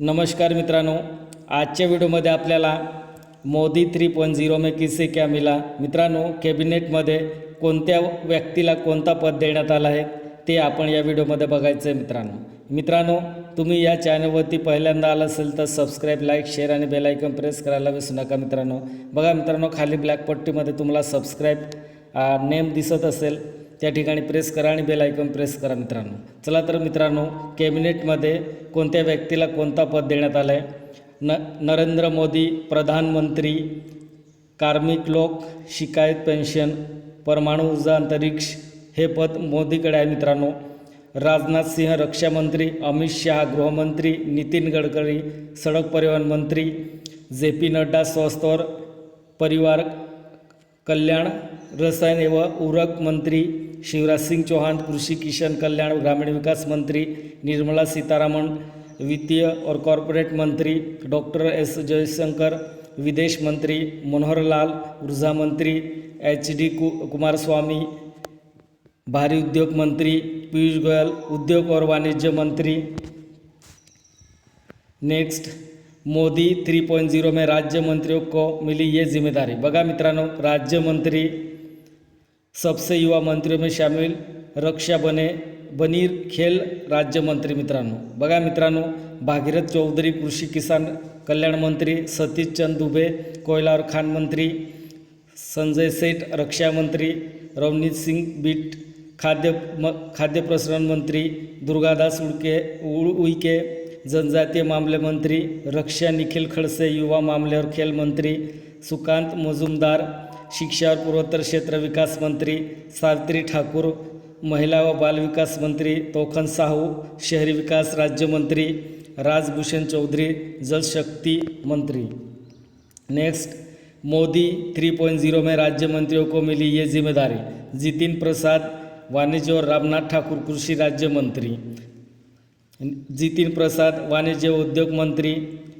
नमस्कार मित्रांनो आजच्या व्हिडिओमध्ये आपल्याला मोदी थ्री पॉईंट झिरो मे किस्से क्या मिला? मित्रांनो कॅबिनेटमध्ये कोणत्या व्यक्तीला कोणता पद देण्यात आला आहे ते आपण या व्हिडिओमध्ये बघायचं आहे मित्रांनो. मित्रांनो तुम्ही या चॅनलवरती पहिल्यांदा आला असेल तर सबस्क्राईब लाईक शेअर आणि बेलायकन प्रेस करायला विसरू नका मित्रांनो. बघा मित्रांनो खाली ब्लॅक पट्टीमध्ये तुम्हाला सबस्क्राईब नेम दिसत असेल. त्या ठिकाणी प्रेस करा आणि बेल आयकॉन प्रेस करा मित्रांनो. चला तर मित्रांनो कॅबिनेटमध्ये कोणत्या व्यक्तीला कोणता पद देण्यात आलं आहे न नरेंद्र मोदी प्रधानमंत्री कार्मिक लोक शिकायत पेन्शन परमाणु ऊर्जा अंतरिक्ष हे पद मोदीकडे आहे मित्रांनो. राजनाथ सिंह रक्षामंत्री अमित शहा गृहमंत्री नितीन गडकरी सडक परिवहन मंत्री जे पी नड्डा स्वास्थ्य परिवार कल्याण रसायन व उरक मंत्री शिवराज सिंग चौहान, कृषि किसान कल्याण, ग्रामीण विकास मंत्री, निर्मला सीतारामन, वित्तीय और कॉरपोरेट मंत्री, डॉक्टर एस जयशंकर, विदेश मंत्री मनोहर लाल ऊर्जा मंत्री एच डी कुमारस्वामी, भारी उद्योग मंत्री पीयूष गोयल, उद्योग और वाणिज्य मंत्री। Next, Modi three point zero में राज्य मंत्रियों को मिली ये ज़िम्मेदारी। बघा मित्रांनो, राज्य मंत्री सबसे युवा मंत्रियों में शामिल रक्षा बने बनीर खेल राज्य मंत्री मित्रांनो। बघा मित्रांनो भागीरथ चौधरी कृषी किसान कल्याण मंत्री सतीश चंद दुबे कोयला और खान मंत्री संजय सेठ रक्षा मंत्री रवनीत सिंग बीट खाद्य म खाद्य प्रसरण मंत्री दुर्गादास उड़के उड़- उईके जनजातीय मामले मंत्री रक्षा निखिल खड़से युवा मामले और खेल मंत्री सुकांत मजुमदार शिक्षा और पूर्वोत्तर क्षेत्र विकास मंत्री सावित्री ठाकुर, महिला व बाल विकास मंत्री तोखन साहू, शहरी विकास राज्य मंत्री राजभूषण चौधरी, जल शक्ति मंत्री। नेक्स्ट, मोदी 3.0 में राज्य मंत्रियों को मिली ये ज़िम्मेदारी। जितिन प्रसाद, वाणिज्य और रामनाथ ठाकुर कृषि राज्य मंत्री। जितिन प्रसाद, वाणिज्य उद्योग मंत्री,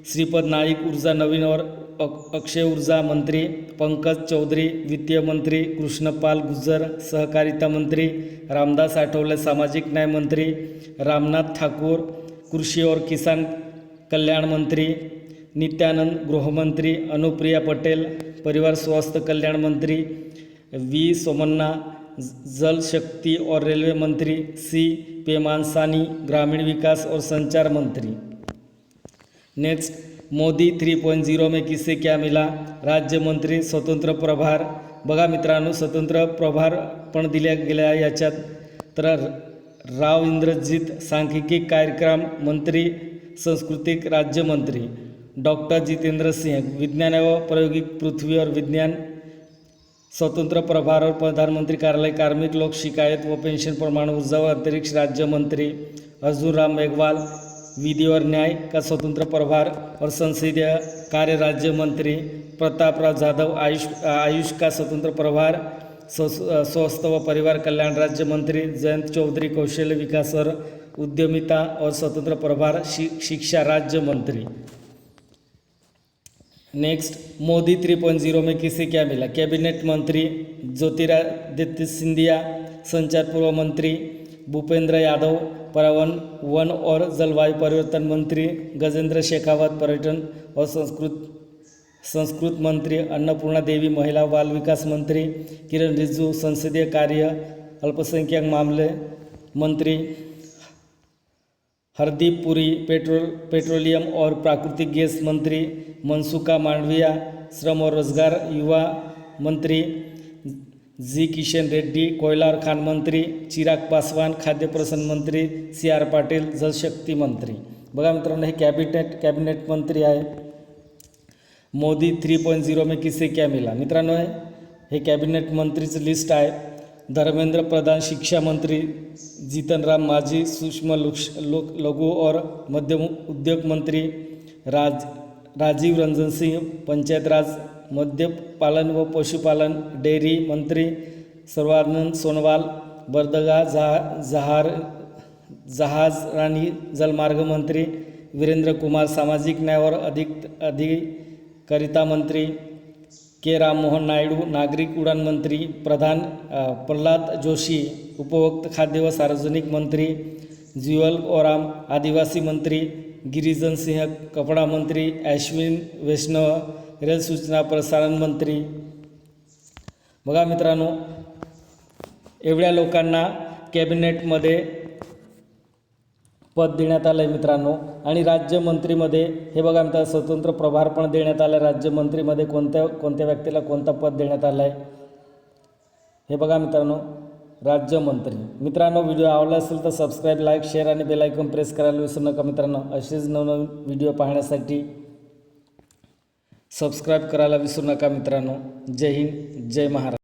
श्रीपद नाईक ऊर्जा नवीन और अक्षय ऊर्जा मंत्री पंकज चौधरी वित्तीय मंत्री कृष्णपाल गुज्जर सहकारिता मंत्री रामदास आठवले सामाजिक न्याय मंत्री रामनाथ ठाकूर कृषी और किसान कल्याण मंत्री नित्यानंद गृहमंत्री अनुप्रिया पटेल परिवार स्वास्थ्य कल्याण मंत्री वी सोमन्ना जल शक्ति और रेलवे मंत्री सी. पेमानसानी ग्रामीण विकास और संचार मंत्री. नेक्स्ट. मोदी 3.0 में किस्से क्या मिला? राज्यमंत्री स्वतंत्र प्रभार। बघा मित्रांनो स्वतंत्र प्रभार पण दिल्या गेल्या याच्यात. तर राव इंद्रजित सांख्यिकी कार्यक्रम मंत्री सांस्कृतिक राज्यमंत्री डॉक्टर जितेंद्र सिंह विज्ञान व प्रायोगिक पृथ्वीवर विज्ञान स्वतंत्र प्रभार और प्रधानमंत्री कार्यालय कार्मिक लोक शिकायत व पेन्शन प्रमाण ऊर्जा व अंतरिक्ष राज्यमंत्री अर्जुन राम मेघवाल विधि और न्याय का स्वतंत्र प्रभार और संसदीय कार्य राज्य मंत्री प्रतापराव जाधव आयुष आयुष का स्वतंत्र प्रभार स्वस्थ व परिवार कल्याण राज्य मंत्री जयंत चौधरी कौशल्य विकास और उद्यमिता और स्वतंत्र प्रभार शि, शिक्षा राज्य मंत्री। नेक्स्ट मोदी 3.0 में किसे क्या मिला? कैबिनेट मंत्री ज्योतिरादित्य सिंधिया संचार पूर्व मंत्री भूपेंद्र यादव पर्यावरण वन और जलवायु परिवर्तन मंत्री गजेंद्र शेखावत पर्यटन और संस्कृत संस्कृत मंत्री अन्नपूर्णा देवी महिला बाल विकास मंत्री किरण रिजिजू संसदीय कार्य अल्पसंख्यक मामले मंत्री हरदीप पुरी पेट्रोल पेट्रोलियम और प्राकृतिक गैस मंत्री मनसुखा मांडविया श्रम और रोजगार युवा मंत्री जी किशन रेड्डी कोयला और खान मंत्री चिराग पासवान खाद्यप्रसन मंत्री सी आर पाटील जलशक्ती मंत्री. बघा मित्रांनो हे कॅबिनेट कॅबिनेट मंत्री आहे. मोदी थ्री पॉईंट झिरो में किसे क्या मिला? मित्रांनो हे- हे कॅबिनेट मंत्रीचं लिस्ट आहे. धर्मेंद्र प्रधान शिक्षा मंत्री जीतन राम सूक्ष्म लुक्ष लोक लघु और मध्यम उद्योग मंत्री राज राजीव रंजन सिंह पंचायत राज मद्यपालन व पशुपालन डेअरी मंत्री सर्वानंद सोनवाल बर्दगा जहा जहार जहाज राणी जलमार्ग मंत्री वीरेंद्र कुमार सामाजिक न्यायावर अधिक अधिकारिता मंत्री के राममोहन नायडू नागरिक उड्डाण मंत्री प्रधान प्रल्हाद जोशी उपभोक्त खाद्य व सार्वजनिक मंत्री ज्युअल ओराम आदिवासी मंत्री गिरिजन सिंह कपडा मंत्री अश्विन वैष्णव रेल सूचना प्रसारण मंत्री. बघा मित्रांनो एवढ्या लोकांना कॅबिनेटमध्ये पद देण्यात आलं आहे मित्रांनो. आणि राज्यमंत्रीमध्ये हे बघा मित्रांनो स्वतंत्र प्रभार पण देण्यात आला आहे राज्यमंत्रीमध्ये कोणत्या कोणत्या व्यक्तीला कोणता पद देण्यात आलं आहे हे बघा मित्रांनो राज्यमंत्री. मित्रांनो व्हिडिओ आवडला असेल तर सबस्क्राईब लाईक शेअर आणि बेलायकन प्रेस करायला विसरू नका मित्रांनो. असेच नवनवीन व्हिडिओ पाहण्यासाठी सबस्क्राईब करायला विसरू नका मित्रांनो. जय हिंद जय महाराष्ट्र.